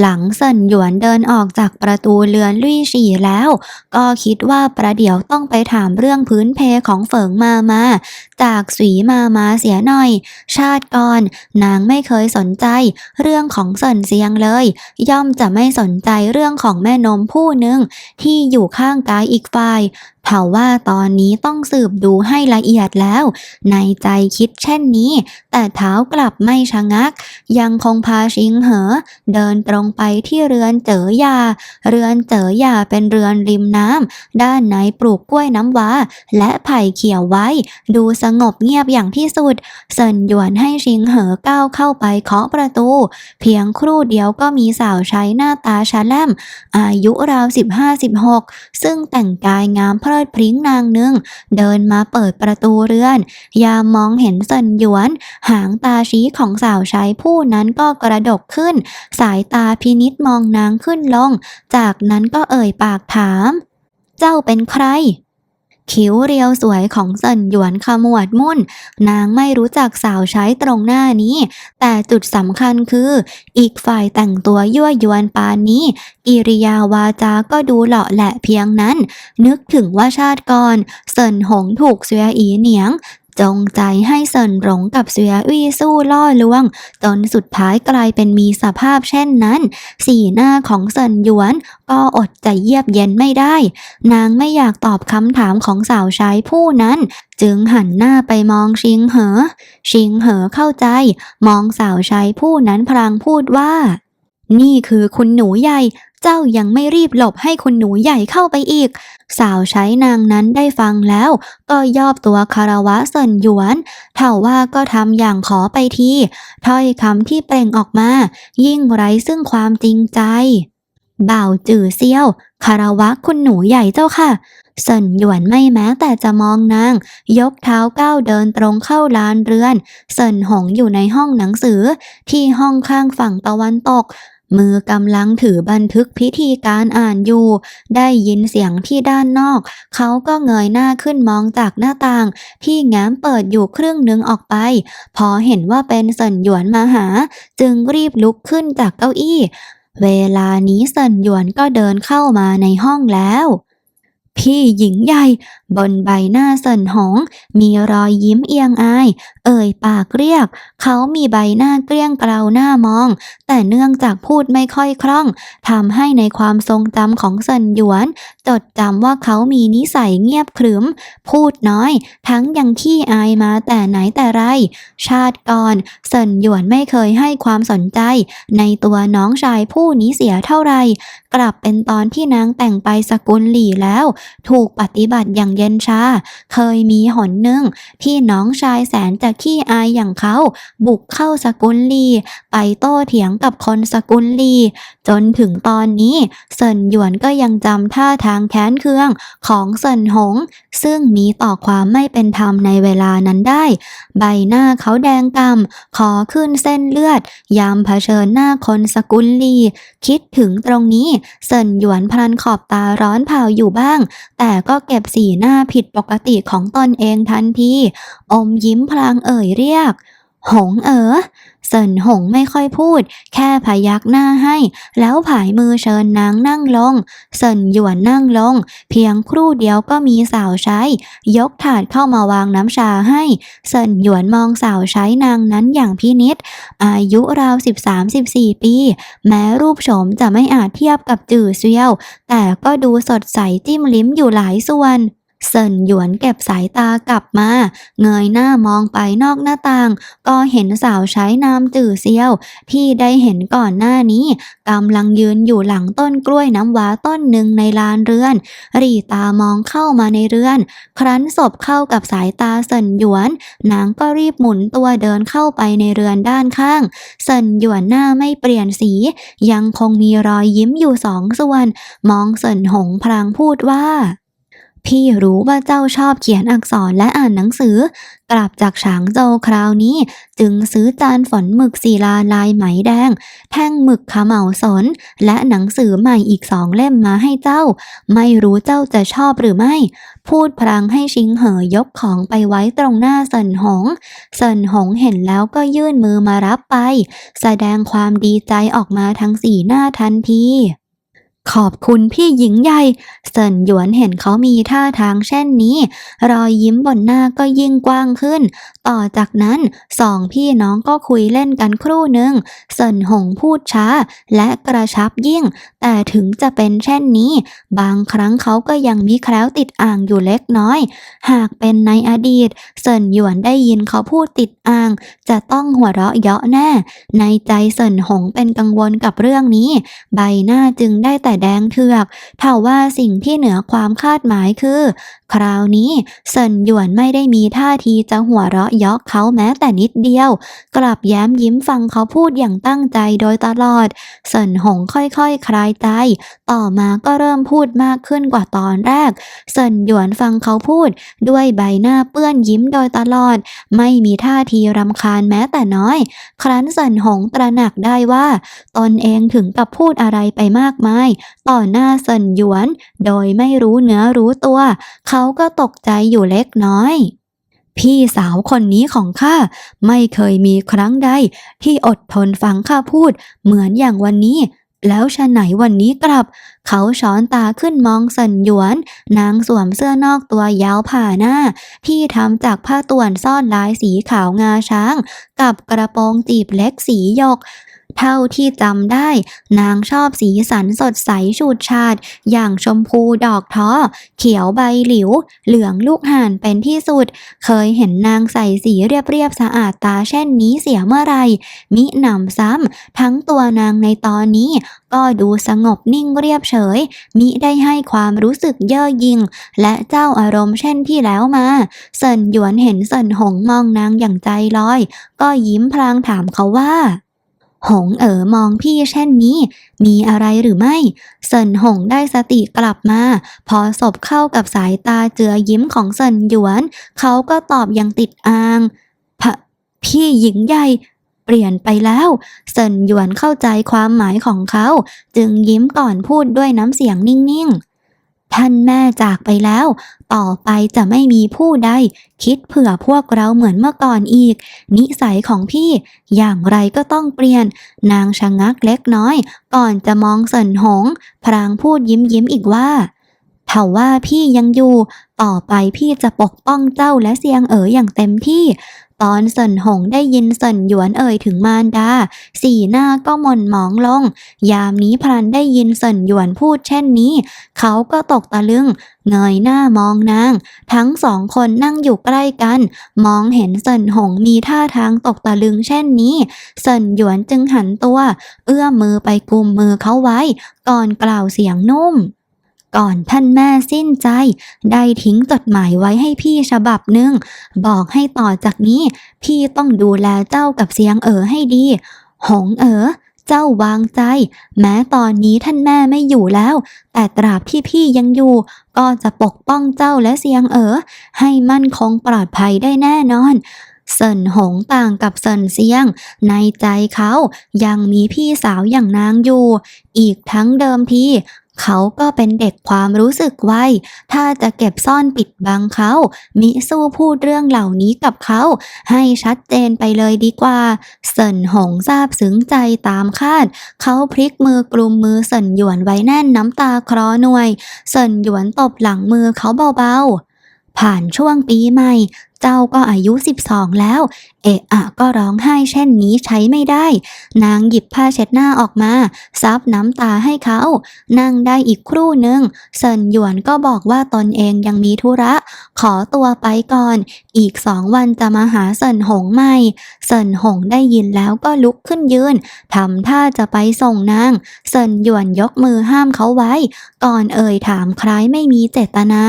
หลังเซินหยวนเดินออกจากประตูเรือนลุยฉี่แล้ว ก็คิดว่าประเดี๋ยวต้องไปถามเรื่องพื้นเพของเฟิงมามา จากสีมามาเสียหน่อย ชาติก่อน นางไม่เคยสนใจ เรื่องของเซินเซียงเลย ย่อมจะไม่สนใจเรื่องของแม่นมผู้หนึ่งที่อยู่ข้างกายอีกฝ่าย เผ่าว่าตอนนี้ต้องสืบดูให้ละเอียดแล้ว ในใจคิดเช่นนี้ แต่เท้ากลับไม่ชะงัก ยังคงพาชิงเหอ เดินตรงไปที่เรือนเจอยา เรือนเจอยาเป็นเรือนริมน้ำด้านในปลูกกล้วยน้ำว้า และไผ่เขียวไว้ ดูสงบเงียบอย่างที่สุด เซินหยวนให้ชิงเหอก้าวเข้าไปเคาะประตู เพียงครู่เดียวก็มีสาวใช้หน้าตาชะแลมอายุราวสิบห้าสิบหกซึ่งแต่งกายงามเพลิดพริ้งนางหนึ่ง เดินมาเปิดประตูเรือน ยามมองเห็นเซินหยวน หางตาชี้ของสาวใช้ผู้นั้นก็กระดกขึ้น สายตาพินิษมองนางขึ้นลง จากนั้นก็เอ่ยปากถาม เจ้าเป็นใคร คิ้วเรียวสวยของเซินหยวนขมวดมุ่น นางไม่รู้จักสาวใช้ตรงหน้านี้ แต่จุดสำคัญคือ อีกฝ่ายแต่งตัวยั่วยวนปานนี้ กิริยาวาจาก็ดูเหลาะแหละเพียงนั้น นึกถึงว่าชาติก่อน เซินหงถูกเสวียอีเหนียง จงใจให้เซินหลงกับเสวียอี้สู้ล่อลวง จนสุดท้ายกลายเป็นมีสภาพเช่นนั้น สีหน้าของเซินหยวนก็อดจะเยียบเย็นไม่ได้ นางไม่อยากตอบคำถามของสาวใช้ผู้นั้น จึงหันหน้าไปมองชิงเหอ ชิงเหอเข้าใจ มองสาวใช้ผู้นั้นพลางพูดว่า นี่คือคุณหนูใหญ่ เจ้ายังไม่รีบหลบให้คุณหนูใหญ่เข้าไปอีก สาวใช้นางนั้นได้ฟังแล้ว ก็ยอบตัวคารวะเซินหยวนเท่าว่าก็ทำอย่างขอไปทีถ้อยคำที่เปล่งออกมา ยิ่งไร้ซึ่งความจริงใจบ่าวจื่อเซียว คารวะคุณหนูใหญ่เจ้าค่ะเซินหยวนไม่แม้แต่จะมองนาง ยกเท้าก้าวเดินตรงเข้าลานเรือนเซินหงอยู่ในห้องหนังสือที่ห้องข้างฝั่งตะวันตก มือกำลังถือบันทึกพิธีการอ่านอยู่ ได้ยินเสียงที่ด้านนอก เขาก็เงยหน้าขึ้นมองจากหน้าต่าง ที่แง้มเปิดอยู่ครึ่งหนึ่งออกไป พอเห็นว่าเป็นเซินหยวนมาหา จึงรีบลุกขึ้นจากเก้าอี้ เวลานี้เซินหยวนก็เดินเข้ามาในห้องแล้ว พี่หญิงใหญ่ บนใบหน้าเซินหงมีรอยยิ้มเอียงอาย เอ่ยปากเรียก เขามีใบหน้าเกลี้ยงเกลาหน้ามอง แต่เนื่องจากพูดไม่ค่อยคล่องทำให้ในความทรงจำของเซินหยวน จดจำว่าเขามีนิสัยเงียบขรึม พูดน้อย ทั้งยังขี้อายมาแต่ไหนแต่ไร ชาติก่อนเซินหยวนไม่เคยให้ความสนใจ ในตัวน้องชายผู้นี้เสียเท่าไร กลับเป็นตอนที่นางแต่งไปสกุลหลี่แล้ว ถูกปฏิบัติอย่างเย็นชา เคยมีหนหนึ่งที่น้องชายแสนจะขี้อายอย่างเขา บุกเข้าสกุลลี ไปโต้เถียงกับคนสกุลลี จนถึงตอนนี้เซินหยวนก็ยังจำท่าทางางแค้นเคืองของเซินหง ซึ่งมีต่อความไม่เป็นธรรมในเวลานั้นได้ ใบหน้าเขาแดงกำขอขึ้นเส้นเลือด ยามเผชิญหน้าคนสกุลลี คิดถึงตรงนี้เซินหยวนพลันขอบตาร้อนเผาอยู่บ้าง แต่ก็เก็บสีหน้าผิดปกติของตนเองทันทีอมยิ้มพลางเอ่ยเรียก หงเอ๋อ เซินหงไม่ค่อยพูด แค่พยักหน้าให้ แล้วผายมือเชิญนางนั่งลง เซินหยวนนั่งลง เพียงครู่เดียวก็มีสาวใช้ ยกถาดเข้ามาวางน้ำชาให้ เซินหยวนมองสาวใช้นางนั้นอย่างพินิษอายุราว 13-14 ปี แม้รูปโฉมจะไม่อาจเทียบกับจื่อเซียว แต่ก็ดูสดใสจิ้มลิ้มอยู่หลายส่วน เซินหยวนเก็บสายตากลับมา เงยหน้ามองไปนอกหน้าต่าง ก็เห็นสาวใช้นามจื่อเซียว ที่ได้เห็นก่อนหน้านี้กำลังยืนอยู่หลังต้นกล้วยน้ำว้าต้นหนึ่งในลานเรือน รีตามองเข้ามาในเรือน ครั้นศพเข้ากับสายตาเซินหยวน นางก็รีบหมุนตัวเดินเข้าไปในเรือนด้านข้าง เซินหยวนหน้าไม่เปลี่ยนสี ยังคงมีรอยยิ้มอยู่สองส่วน มองเซินหงพลางพูดว่า พี่รู้ว่าเจ้าชอบเขียนอักษรและอ่านหนังสือ กลับจากฉางโจวคราวนี้ จึงซื้อจานฝนหมึกศิลาลายไหมแดง แท่งหมึกขมเหมาสน และหนังสือใหม่อีกสองเล่มมาให้เจ้า ไม่รู้เจ้าจะชอบหรือไม่ พูดพลางให้ชิงเหอยกของไปไว้ตรงหน้าเซินหงเซินหงเห็นแล้วก็ยื่นมือมารับไป แสดงความดีใจออกมาทั้งสีหน้าทันที ขอบคุณพี่หญิงใหญ่เซินหยวนเห็นเขามีท่าทางเช่นนี้ รอยยิ้มบนหน้าก็ยิ่งกว้างขึ้น ต่อจากนั้นสองพี่น้องก็คุยเล่นกันครู่หนึ่งเซินหงพูดช้า และกระชับยิ่ง แต่ถึงจะเป็นเช่นนี้ บางครั้งเขาก็ยังมีแคล้วติดอ่างอยู่เล็กน้อย หากเป็นในอดีตเซินหยวนได้ยินเขาพูดติดอ่าง จะต้องหัวเราะเยาะแน่ ในใจเซินหงเป็นกังวลกับเรื่องนี้ ใบหน้าจึงได้แต่แดงเถือกเท่าว่าสิ่งที่เหนือความคาดหมายคือ คราวนี้เซินหยวนไม่ได้มีท่าทีจะหัวเราะเยาะเขาแม้แต่นิดเดียว กลับแย้มยิ้มฟังเขาพูดอย่างตั้งใจโดยตลอด เซินหงค่อยๆคคลายใจ ต่อมาก็เริ่มพูดมากขึ้นกว่าตอนแรก เซินหยวนฟังเขาพูด ด้วยใบหน้าเปื้อนยิ้มโดยตลอด ไม่มีท่าทีรำคาญแม้แต่น้อย ครั้นเซินหงตระหนักได้ว่า ตนเองถึงกับพูดอะไรไปมากมาย ต่อหน้าเซินหยวน โดยไม่รู้เนื้อรู้ตัว เขาก็ตกใจอยู่เล็กน้อย พี่สาวคนนี้ของข้าไม่เคยมีครั้งใดที่อดทนฟังข้าพูด เหมือนอย่างวันนี้ แล้วชะไหนวันนี้กลับ เขาช้อนตาขึ้นมองเซินหยวน นางสวมเสื้อนอกตัวยาวผ่าหน้า ที่ทำจากผ้าต่วนซ่อนลายสีขาวงาช้าง กับกระโปรงจีบเล็กสีหยก เท่าที่จำได้ นางชอบสีสันสดใสฉูดฉาด อย่างชมพูดอกท้อ เขียวใบหลิว เหลืองลูกห่านเป็นที่สุด เคยเห็นนางใส่สีเรียบๆสะอาดตาเช่นนี้เสียเมื่อไร มิหนำซ้ำทั้งตัวนางในตอนนี้ ก็ดูสงบนิ่งเรียบเฉย มิได้ให้ความรู้สึกเย่อหยิ่ง และเจ้าอารมณ์เช่นที่แล้วมาเซินหยวนเห็นเซินหงมองนางอย่างใจลอย ก็ยิ้มพลางถามเขาว่า หงเอ๋อมองพี่เช่นนี้ มีอะไรหรือไม่เซินหงได้สติกลับมา พอศพเข้ากับสายตาเจือยิ้มของเซินหยวน เขาก็ตอบอย่างติดอ่างพพี่หญิงใหญ่เปลี่ยนไปแล้วเซินหยวนเข้าใจความหมายของเขา จึงยิ้มก่อนพูดด้วยน้ำเสียงนิ่งๆ ท่านแม่จากไปแล้ว ต่อไปจะไม่มีผู้ใด คิดเผื่อพวกเราเหมือนเมื่อก่อนอีก นิสัยของพี่ อย่างไรก็ต้องเปลี่ยน นางชะงักเล็กน้อย ก่อนจะมองเสินหง พรางพูดยิ้มยิ้มอีกว่า ถ้าว่าพี่ยังอยู่ ต่อไปพี่จะปกป้องเจ้าและเซียงเอ๋ออย่างเต็มที่ ตอนเซินหงได้ยินเซินหยวนเอ่ยถึงมารดา สีหน้าก็หม่นหมองลง ยามนี้พลันได้ยินเซินหยวนพูดเช่นนี้ เขาก็ตกตะลึง เงยหน้ามองนาง ทั้งสองคนนั่งอยู่ใกล้กัน มองเห็นเซินหงมีท่าทางตกตะลึงเช่นนี้ เซินหยวนจึงหันตัว เอื้อมมือไปกุมมือเขาไว้ ก่อนกล่าวเสียงนุ่ม ก่อนท่านแม่สิ้นใจ ได้ทิ้งจดหมายไว้ให้พี่ฉบับหนึ่ง บอกให้ต่อจากนี้ พี่ต้องดูแลเจ้ากับเสียงเอ๋อให้ดี หงเอ๋อเจ้าวางใจ แม้ตอนนี้ท่านแม่ไม่อยู่แล้ว แต่ตราบที่พี่ยังอยู่ ก็จะปกป้องเจ้าและเสียงเอ๋อให้มั่นคงปลอดภัยได้แน่นอนเซินหงต่างกับเซินเซียง ในใจเขายังมีพี่สาวอย่างนางอยู่ อีกทั้งเดิมที เขาก็เป็นเด็กความรู้สึกไว ถ้าจะเก็บซ่อนปิดบังเขา มิสู้พูดเรื่องเหล่านี้กับเขา ให้ชัดเจนไปเลยดีกว่าเซินหงทราบซึ้งใจตามคาด เขาพลิกมือกลุมมือเซินหยวนไว้แน่นน้ำตาคลอหน่วยเซินหยวนตบหลังมือเขาเบาๆ ผ่านช่วงปีใหม่ เจ้าก็อายุ 12 แล้ว เอะอะก็ร้องไห้เช่นนี้ใช้ไม่ได้ นางหยิบผ้าเช็ดหน้าออกมา ซับน้ำตาให้เขา นั่งได้อีกครู่หนึ่งเซินหยวนก็บอกว่าตนเองยังมีธุระ ขอตัวไปก่อน อีกสองวันจะมาหาเซินหงใหม่เซินหงได้ยินแล้วก็ลุกขึ้นยืนทำท่าจะไปส่งนางเซินหยวนยกมือห้ามเขาไว้ ก่อนเอ่ยถามคล้ายไม่มีเจตนา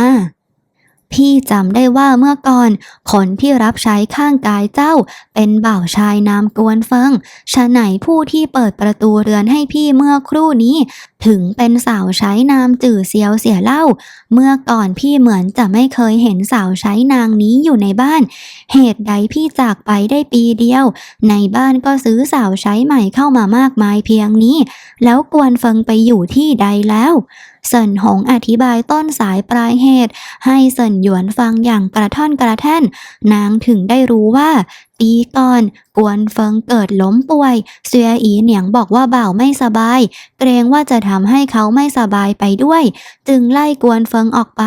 พี่จำได้ว่าเมื่อก่อน คนที่รับใช้ข้างกายเจ้า เป็นบ่าวชายนามกวนเฟิงฉะไหนผู้ที่เปิดประตูเรือนให้พี่เมื่อครู่นี้ ถึงเป็นสาวใช้นามจื่อเซียวเสียเล่า เมื่อก่อนพี่เหมือนจะไม่เคยเห็นสาวใช้นางนี้อยู่ในบ้าน เหตุใดพี่จากไปได้ปีเดียว ในบ้านก็ซื้อสาวใช้ใหม่เข้ามามากมายเพียงนี้ แล้วกวนเฟิงไปอยู่ที่ใดแล้วเซินหงอธิบายต้นสายปลายเหตุ ให้เซินหยวนฟังอย่างกระท่อนกระแท่น นางถึงได้รู้ว่าปีก่อน กวนเฟิงเกิดล้มป่วย เสียอีเหนียงบอกว่าบ่าวไม่สบาย เกรงว่าจะทำให้เขาไม่สบายไปด้วย จึงไล่กวนเฟิงออกไป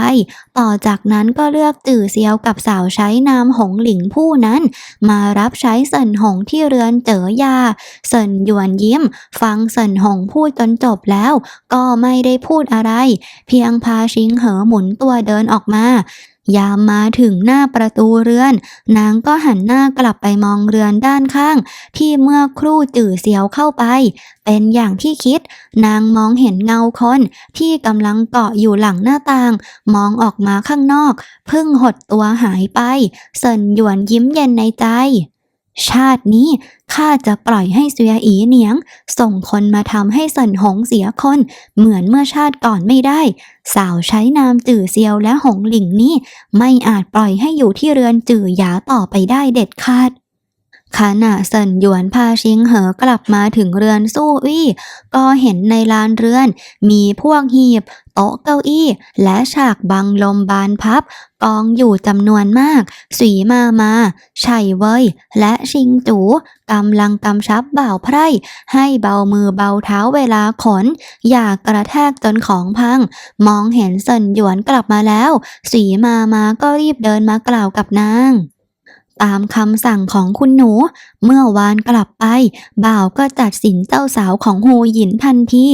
ต่อจากนั้นก็เลือกจื่อเซียวกับสาวใช้นามหงหลิงผู้นั้น มารับใช้เซินหงที่เรือนเจอยาเซินหยวนยิ้ม ฟังเซินหงพูดจนจบแล้ว ก็ไม่ได้พูดอะไร เพียงพาชิงเหอหมุนตัวเดินออกมา ยามมาถึงหน้าประตูเรือน นางก็หันหน้ากลับไปมองเรือนด้านข้าง ที่เมื่อครู่จื่อเสียวเข้าไป เป็นอย่างที่คิด นางมองเห็นเงาคนที่กำลังเกาะอยู่หลังหน้าต่าง มองออกมาข้างนอก พึ่งหดตัวหายไปเซินหยวนยิ้มเย็นในใจ ชาตินี้ข้าจะปล่อยให้เสียอีเหนียง ส่งคนมาทำให้สันหงเสียคน เหมือนเมื่อชาติก่อนไม่ได้ สาวใช้นามจื่อเซียวและหงหลิงนี้ ไม่อาจปล่อยให้อยู่ที่เรือนจื่อหยาต่อไปได้เด็ดขาด ขณะเซินหยวนพาชิงเหอกลับมาถึงเรือนสู้อี้ก็เห็นในลานเรือน มีพวกหีบ โต๊ะเก้าอี้ และฉากบังลมบานพับ กองอยู่จำนวนมาก สีมามาชัยเว่ยและชิงจูกำลังกำชับบ่าวไพร่ ให้เบามือเบาเท้าเวลาขน อย่ากระแทกจนของพัง มองเห็นเซินหยวนกลับมาแล้ว สีมามาก็รีบเดินมากล่าวกับนาง ตามคำสั่งของคุณหนู เมื่อวานกลับไป บ่าวก็จัดสินเจ้าสาวของโฮหยินทันที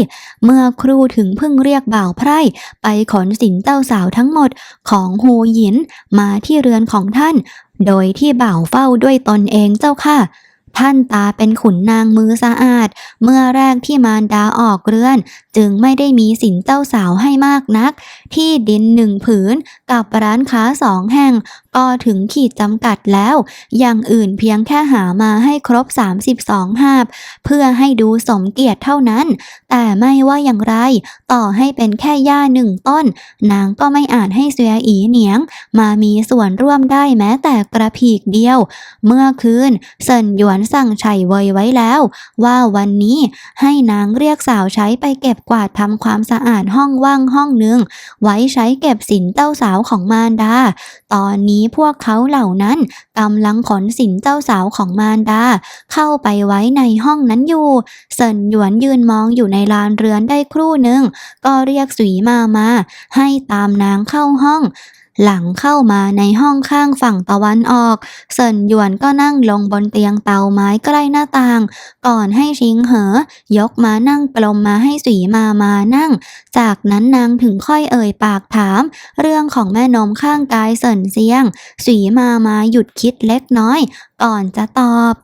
เมื่อครูถึงเพิ่งเรียกบ่าวไพร่ ไปขนสินเจ้าสาวทั้งหมดของโฮหยินมาที่เรือนของท่าน โดยที่บ่าวเฝ้าด้วยตนเองเจ้าค่ะท่านตาเป็นขุนนางมือสะอาด เมื่อแรกที่มารดาออกเรือน จึงไม่ได้มีสินเจ้าสาวให้มากนัก ที่ดินหนึ่งผืนกับร้านค้าสองแห่ง ก็ถึงขีดจำกัดแล้ว อย่างอื่นเพียงแค่หามาให้ครบ 32 หาบ เพื่อให้ดูสมเกียรติเท่านั้น แต่ไม่ว่าอย่างไร ต่อให้เป็นแค่หญ้าหนึ่งต้น นางก็ไม่อาจให้เสียอีเหนียง มามีส่วนร่วมได้แม้แต่กระพีกเดียว เมื่อคืนเซินหยวนสั่งไฉเวยไว้แล้ว ว่าวันนี้ให้นางเรียกสาวใช้ไปเก็บกวาดทำความสะอาดห้องว่างห้องหนึ่งไว้ใช้เก็บสินเจ้าสาวของมารดา ตอนนี้พวกเขาเหล่านั้นกำลังขนสินเจ้าสาวของมารดา เข้าไปไว้ในห้องนั้นอยู่ เซินหยวนยืนมองอยู่ในลานเรือนได้ครู่หนึ่ง ก็เรียกสุยมามา ให้ตามนางเข้าห้อง หลังเข้ามาในห้องข้างฝั่งตะวันออก เซินหยวนก็นั่งลงบนเตียงเตาไม้ใกล้หน้าต่าง ก่อนให้ชิงเหอยกมานั่งกลมมาให้สุยมามานั่ง จากนั้นนางถึงค่อยเอ่ยปากถาม เรื่องของแม่นมข้างกายเซินเซียงสุยมามาหยุดคิดเล็กน้อย ก่อนจะตอบ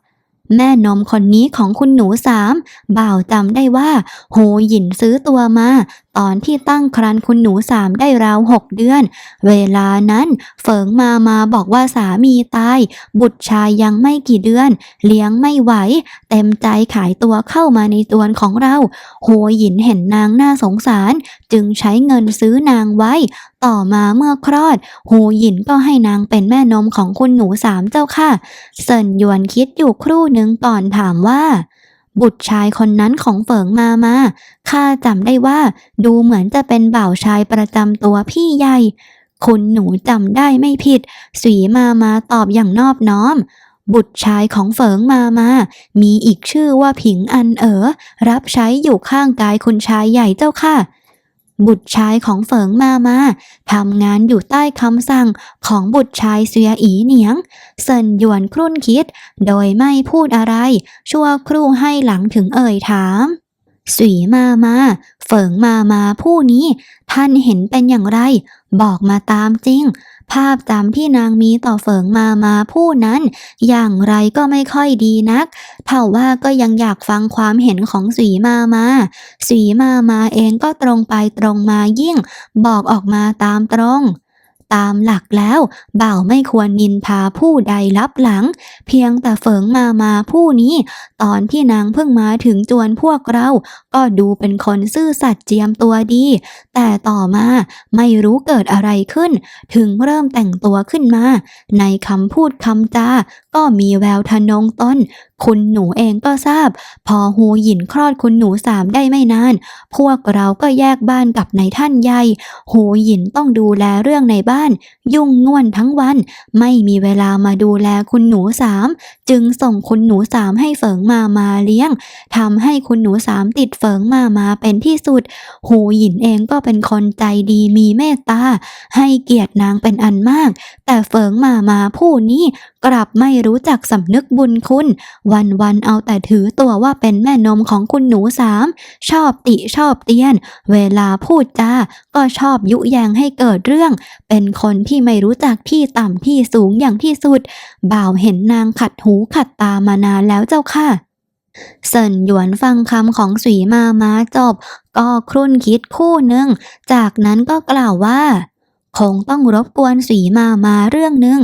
แม่นมคนนี้ของคุณหนูสามบ่าวจำได้ว่าโฮหยินซื้อตัวมาตอนที่ตั้งครรภ์คุณหนูสามได้ราวหกเดือน เวลานั้นเฟิงมามาบอกว่าสามีตาย บุตรชายยังไม่กี่เดือน เลี้ยงไม่ไหว เต็มใจขายตัวเข้ามาในตัวนของเราโฮหยินเห็นนางน่าสงสาร จึงใช้เงินซื้อนางไว้ ต่อมาเมื่อคลอดโฮหยินก็ให้นางเป็นแม่นมของคุณหนูสามเจ้าค่ะ เซินหยวนคิดอยู่ครู่หนึ่งก่อนถามว่า บุตรชายคนนั้นของเฟิงมามา ข้าจำได้ว่า ดูเหมือนจะเป็นบ่าวชายประจำตัวพี่ใหญ่ คุณหนูจำได้ไม่ผิด สีมามาตอบอย่างนอบน้อม บุตรชายของเฟิงมามา มีอีกชื่อว่าผิงอันเอ๋อ รับใช้อยู่ข้างกายคุณชายใหญ่เจ้าค่ะ บุตรชายของเฟิงมามาทำงานอยู่ใต้คำสั่งของบุตรชายเสียอีเหนียง เซินหยวนครุ่นคิด โดยไม่พูดอะไร ชั่วครู่ให้หลังถึงเอ่ยถามสีมามาเฟิงมามาผู้นี้ ท่านเห็นเป็นอย่างไร บอกมาตามจริง ภาพจำที่นางมีต่อเฟิงมามาผู้นั้น อย่างไรก็ไม่ค่อยดีนัก เท่าว่าก็ยังอยากฟังความเห็นของสีมามาสีมามาเองก็ตรงไปตรงมายิ่ง บอกออกมาตามตรง ตามหลักแล้ว บ่าวไม่ควรนินทาผู้ใดลับหลัง เพียงแต่เฟิงมามาผู้นี้ ตอนที่นางเพิ่งมาถึงจวนพวกเรา ก็ดูเป็นคนซื่อสัตย์เจียมตัวดี แต่ต่อมาไม่รู้เกิดอะไรขึ้น ถึงเริ่มแต่งตัวขึ้นมา ในคำพูดคำจาก็มีแววทะนงตน คุณหนูเองก็ทราบ พอหูหยินคลอดคุณหนูสามได้ไม่นาน พวกเราก็แยกบ้านกับนายท่านใหญ่ หูหยินต้องดูแลเรื่องในบ้าน ยุ่งง่วนทั้งวัน ไม่มีเวลามาดูแลคุณหนูสาม จึงส่งคุณหนูสามให้เฟิงมามาเลี้ยงทำให้คุณหนูสามติดเฟิงมามาเป็นที่สุด หูหยินเองก็เป็นคนใจดีมีเมตตา ให้เกียรตินางเป็นอันมาก แต่เฟิงมามาผู้นี้กลับไม่รู้จักสำนึกบุญคุณวันวันเอาแต่ถือตัวว่าเป็นแม่นมของคุณหนูสามชอบติชอบเตียน เวลาพูดจาก็ชอบยุแยงให้เกิดเรื่อง เป็นคนที่ไม่รู้จักที่ต่ำที่สูงอย่างที่สุด บ่าวเห็นนางขัดหูขัดตามานานแล้วเจ้าค่ะเซินหยวนฟังคำของสีมามาจบ ก็ครุ่นคิดคู่หนึ่ง จากนั้นก็กล่าวว่า คงต้องรบกวนสีมามาเรื่องหนึ่ง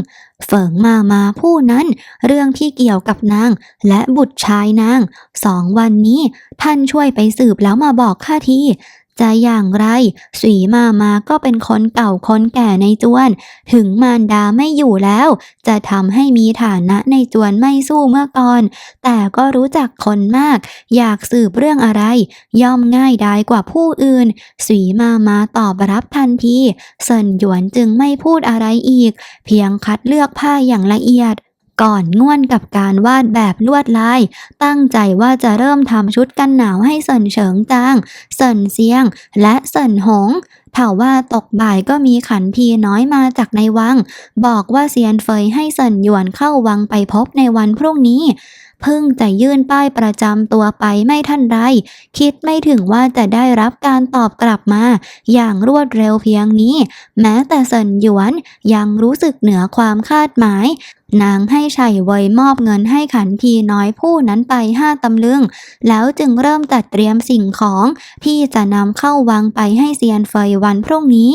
เฝิงมามาผู้นั้น เรื่องที่เกี่ยวกับนาง และบุตรชายนางสองวันนี้ ท่านช่วยไปสืบแล้วมาบอกข้าที จะอย่างไรสีมามาก็เป็นคนเก่าคนแก่ในจวน ถึงมารดาไม่อยู่แล้ว จะทำให้มีฐานะในจวนไม่สู้เมื่อก่อน แต่ก็รู้จักคนมาก อยากสืบเรื่องอะไร ย่อมง่ายดายกว่าผู้อื่น สีมามาตอบรับทันทีเซินหยวนจึงไม่พูดอะไรอีก เพียงคัดเลือกผ้าอย่างละเอียด ก่อนง่วนกับการวาดแบบลวดลาย ตั้งใจว่าจะเริ่มทำชุดกันหนาวให้เซินเฉิงจาง เซินเซียง และเซินหงถาว่าตกบ่ายก็มีขันทีน้อยมาจากในวัง บอกว่าเซียนเฟยให้เซินหยวนเข้าวังไปพบในวันพรุ่งนี้ เพิ่งจะยื่นป้ายประจำตัวไปไม่ทันไร คิดไม่ถึงว่าจะได้รับการตอบกลับมา อย่างรวดเร็วเพียงนี้ แม้แต่เซินหยวนยังรู้สึกเหนือความคาดหมายนางให้ชัยเวยมอบเงินให้ขันทีน้อยผู้นั้นไปห้าตำลึง แล้วจึงเริ่มจัดเตรียมสิ่งของที่จะนำเข้าวังไปให้เซียนเฟยวันพรุ่งนี้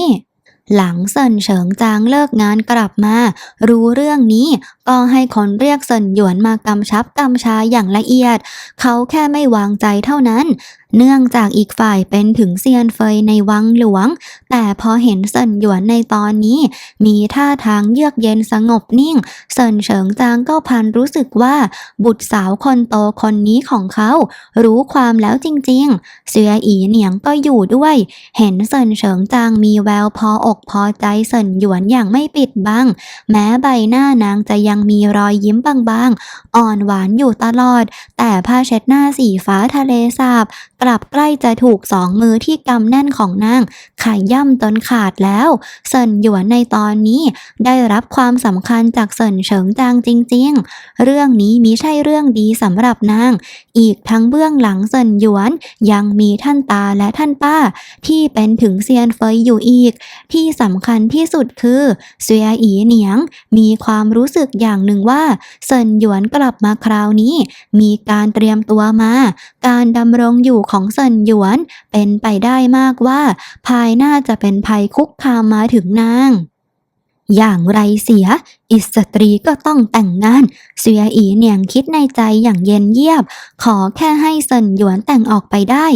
หลังเซินเฉิงจางเลิกงานกลับมา รู้เรื่องนี้ก็ให้คนเรียกเซินหยวนมากำชับกำชาอย่างละเอียด เขาแค่ไม่วางใจเท่านั้น เนื่องจากอีกฝ่ายเป็นถึงเซียนเฟยในวังหลวง แต่พอเห็นเซินหยวนในตอนนี้ มีท่าทางเยือกเย็นสงบนิ่ง เซินเฉิงจางก็พันรู้สึกว่า บุตรสาวคนโตคนนี้ของเขา รู้ความแล้วจริงๆ เสืออีเหนียงก็อยู่ด้วย เห็นเซินเฉิงจางมีแววพออกพอใจเซินหยวนอย่างไม่ปิดบัง แม้ใบหน้านางจะยังมีรอยยิ้มบางๆ อ่อนหวานอยู่ตลอด แต่ผ้าเช็ดหน้าสีฟ้าทะเลสาบกลับใกล้จะถูกสองมือที่กำแน่นของนางขย่ำจนขาดแล้ว เซินหยวนในตอนนี้ได้รับความสำคัญจากเซินเฉิงจางจริง ๆ เรื่องนี้มิใช่เรื่องดีสำหรับนาง อีกทั้งเบื้องหลังเซินหยวนยังมีท่านตาและท่านป้า ที่เป็นถึงเซียนเฟยอยู่อีก ที่สำคัญที่สุดคือเซียอีเหนียง มีความรู้สึกอย่างหนึ่งว่าเซินหยวนกลับมาคราวนี้ มีการเตรียมตัวมา การดำรงอยู่ของเซินหยวน เป็นไปได้มากว่า ภายหน้าจะเป็นภัยคุกคามมาถึงนาง อย่างไรเสีย อิสตรีก็ต้องแต่งงาน เสียอีเหนียงคิดในใจอย่างเย็นเยียบ ขอแค่ให้เซินหยวนแต่งออกไปได้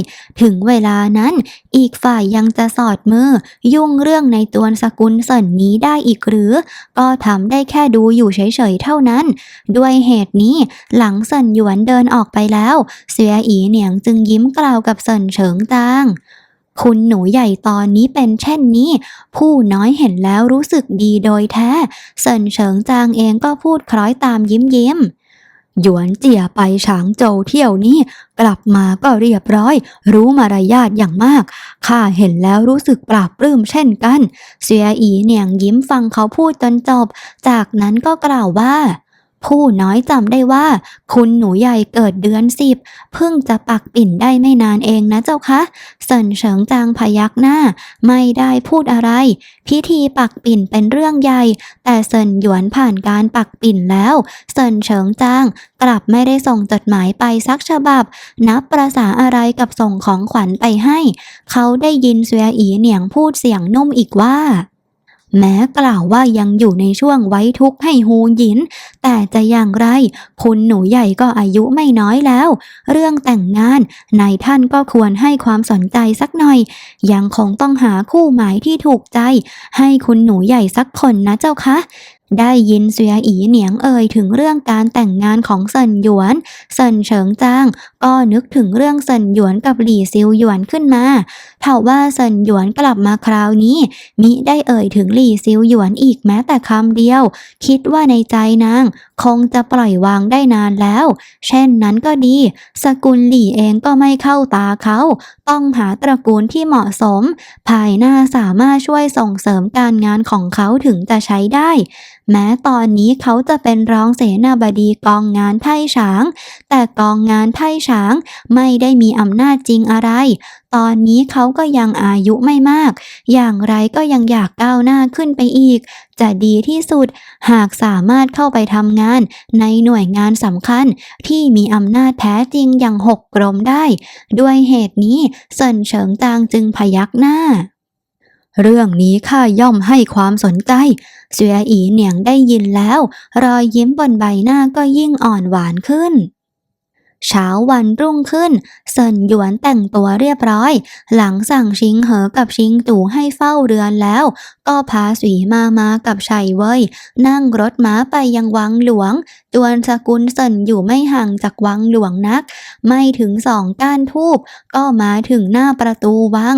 ถึงเวลานั้น อีกฝ่ายยังจะสอดมือ ยุ่งเรื่องในตัวสกุลเซินนี้ได้อีกหรือ ก็ทำได้แค่ดูอยู่เฉยๆเท่านั้น ด้วยเหตุนี้หลังเซินหยวนเดินออกไปแล้ว เสียอีเหนียงจึงยิ้มกล่าวกับเซินเฉิงจาง คุณหนูใหญ่ตอนนี้เป็นเช่นนี้ ผู้น้อยเห็นแล้วรู้สึกดีโดยแท้ เซินเฉิงจางเองก็พูดคล้อยตามยิ้มยิ้มหยวนเจียไปฉางโจวเที่ยวนี้ กลับมาก็เรียบร้อย รู้มารยาทอย่างมาก ข้าเห็นแล้วรู้สึกปราบปลื้มเช่นกัน เสียอีเนียงยิ้มฟังเขาพูดจนจบ จากนั้นก็กล่าวว่า ผู้น้อยจำได้ว่า คุณหนูใหญ่เกิดเดือนสิบเพิ่งจะปักปิ่นได้ไม่นานเองนะเจ้าคะเซินเฉิงจางพยักหน้า ไม่ได้พูดอะไร พิธีปักปิ่นเป็นเรื่องใหญ่ แต่เซินหยวนผ่านการปักปิ่นแล้วเซินเฉิงจางกลับไม่ได้ส่งจดหมายไปสักฉบับ นับประษาอะไรกับส่งของขวัญไปให้ เขาได้ยินเสวียอีเหนียงพูดเสียงนุ่มอีกว่าแม้กล่าวว่ายังอยู่ในช่วงไว้ทุกข์ให้ฮูหยิน แต่จะอย่างไร คุณหนูใหญ่ก็อายุไม่น้อยแล้ว เรื่องแต่งงานนายท่านก็ควรให้ความสนใจสักหน่อย ยังคงต้องหาคู่หมายที่ถูกใจ ให้คุณหนูใหญ่สักคนนะเจ้าคะได้ยินเสียอีเหนียงเอ่ยถึงเรื่องการแต่งงานของเซินหยวน เซินเฉิงจาง ก็นึกถึงเรื่องเซินหยวนกับหลี่ซิวหยวนขึ้นมาเท่าว่าเซินหยวนกลับมาคราวนี้ มิได้เอ่ยถึงหลี่ซิวหยวนอีกแม้แต่คำเดียว คิดว่าในใจนางคงจะปล่อยวางได้นานแล้ว เช่นนั้นก็ดี สกุลหลี่เองก็ไม่เข้าตาเขา ต้องหาตระกูลที่เหมาะสม ภายหน้าสามารถช่วยส่งเสริมการงานของเขาถึงจะใช้ได้ แม้ตอนนี้เขาจะเป็นรองเสนาบดีกองงานไท่ฉาง แต่กองงานไท่ฉางไม่ได้มีอำนาจจริงอะไร ตอนนี้เขาก็ยังอายุไม่มาก อย่างไรก็ยังอยากก้าวหน้าขึ้นไปอีก จะดีที่สุดหากสามารถเข้าไปทำงานในหน่วยงานสำคัญที่มีอำนาจแท้จริงอย่างหกกรมได้ ด้วยเหตุนี้เซินเฉิงจางจึงพยักหน้า เรื่องนี้ข้าย่อมให้ความสนใจ เสียอีเหนียงได้ยินแล้ว รอยยิ้มบนใบหน้าก็ยิ่งอ่อนหวานขึ้น เช้าวันรุ่งขึ้น เซินหยวนแต่งตัวเรียบร้อย หลังสั่งชิงเหอกับชิงตู่ให้เฝ้าเรือนแล้ว ก็พาสีมามากับชัยเว่ยนั่งรถม้าไปยังวังหลวง จวนสกุลเซินอยู่ไม่ห่างจากวังหลวงนัก ไม่ถึงสองก้านทูบก็มาถึงหน้าประตูวัง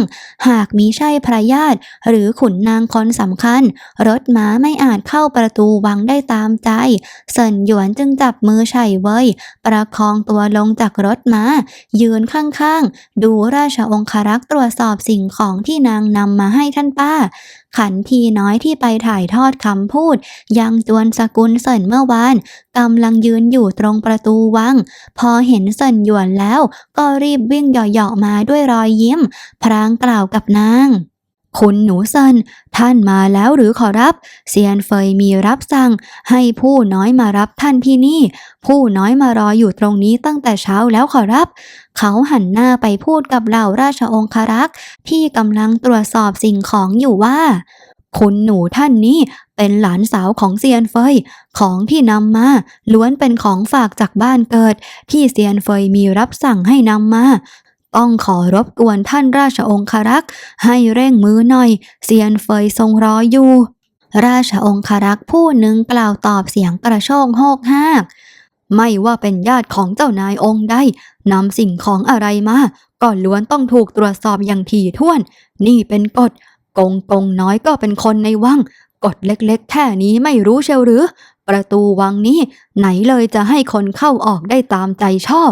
หากมิใช่พระญาติหรือขุนนางคนสำคัญ รถม้าไม่อาจเข้าประตูวังได้ตามใจ เซินหยวนจึงจับมือชัยเว่ยประคองตัวลงจากรถม้า ยืนข้างๆ ดูราชองครักษ์ตรวจสอบสิ่งของที่นางนำมาให้ท่านป้าขันทีน้อยที่ไปถ่ายทอดคำพูด ยังจวนสกุลเซินเมื่อวานกำลังยืนอยู่ตรงประตูวัง พอเห็นเซินหยวนแล้ว ก็รีบวิ่งหย่อๆมาด้วยรอยยิ้ม พรางกล่าวกับนาง คุณหนูเซินท่านมาแล้วหรือขอรับ เซียนเฟยมีรับสั่ง ให้ผู้น้อยมารับท่านที่นี่ ผู้น้อยมารออยู่ตรงนี้ตั้งแต่เช้าแล้วขอรับ เขาหันหน้าไปพูดกับเหล่าราชองครักษ์ที่กำลังตรวจสอบสิ่งของอยู่ว่าคุณหนูท่านนี้เป็นหลานสาวของเซียนเฟย ของที่นำมาล้วนเป็นของฝากจากบ้านเกิด ที่เซียนเฟยมีรับสั่งให้นำมา ต้องขอรบกวนท่านราชองครักษ์ให้เร่งมือหน่อยเซียนเฟยทรงรออยู่ ราชองครักษ์ผู้หนึ่งกล่าวตอบเสียงกระโชกโฮกฮากไม่ว่าเป็นญาติของเจ้านายองค์ใดนำสิ่งของอะไรมาก็ล้วนต้องถูกตรวจสอบอย่างถี่ถ้วน นี่เป็นกฎกงกงน้อยก็เป็นคนในวังกฎเล็กๆ แค่นี้ไม่รู้เชียวหรือ ประตูวังนี้ไหนเลยจะให้คนเข้าออกได้ตามใจชอบ